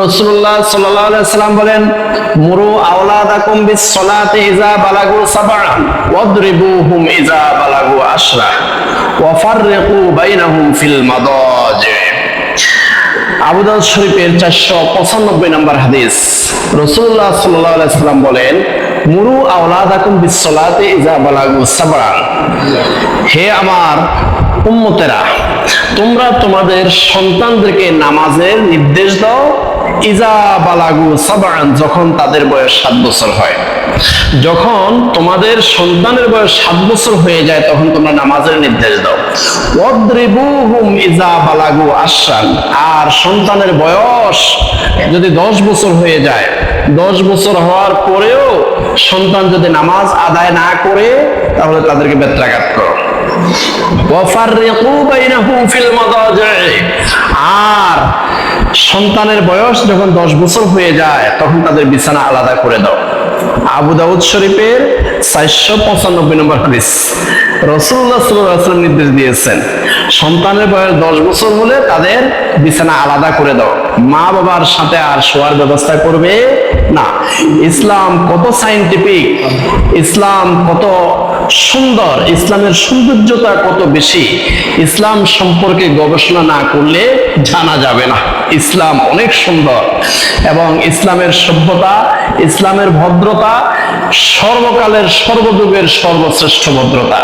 রসুল্লাহ সাল্লাম বলেন, মুরু আওলাদাকুম বিস সলাতে ইজা বালাগু সাবআন ওয়াদরিবুহুম ইজা বালাগু আশরা ওয়া ফাররিকু বাইনাহুম ফিল মাদাজি আবু দাউদ শরীফের 495 নম্বর হাদিস, রাসূলুল্লাহ সাল্লাল্লাহু বলেন, মুরু আওলাদাকুম বিস সলাতে ইজা বালাগু সাবআন হে আমার উম্মতেরা তোমরা তোমাদের সন্তানদেরকে নামাজের নির্দেশ দাও, ইজা বালাগু সাবান যখন তাদের বয়স সাত বছর হয়। যখন তোমাদের সন্তানের বয়স সাত বছর হয়ে যায়, তখন তোমরা নামাজের নির্দেশ দাও। ইজা বালাগু আশরান, আর সন্তানের বয়স যদি দশ বছর হয়ে যায়, দশ বছর হওয়ার পরেও সন্তান যদি নামাজ আদায় না করে, তাহলে তাদেরকে বেত্রাঘাত করো। আর সন্তানের বয়স যখন দশ বছর হয়ে যায়, তখন তাদের বিছানা আলাদা করে দাও। আবু দাউদ শরীফের চারশো পঁচানব্বই নম্বর হাদিস। রসুল্লাহ সাল্লাম নির্দেশ দিয়েছেন, সন্তানের বয়স দশ বছর হলে তাদের বিছানা আলাদা করে দাও। মা বাবার সাথে আর শোয়ার ব্যবস্থা করবে না। ইসলাম কত সাইন্টিফিক ইসলাম কত সুন্দর, ইসলামের সৌন্দর্যতা কত বেশি, ইসলাম সম্পর্কে গবেষণা না করলে জানা যাবে না। ইসলাম অনেক সুন্দর এবং ইসলামের সভ্যতা, ইসলামের ভদ্রতা, সর্বকালের সর্বযুগের সর্বশ্রেষ্ঠ ভদ্রতা।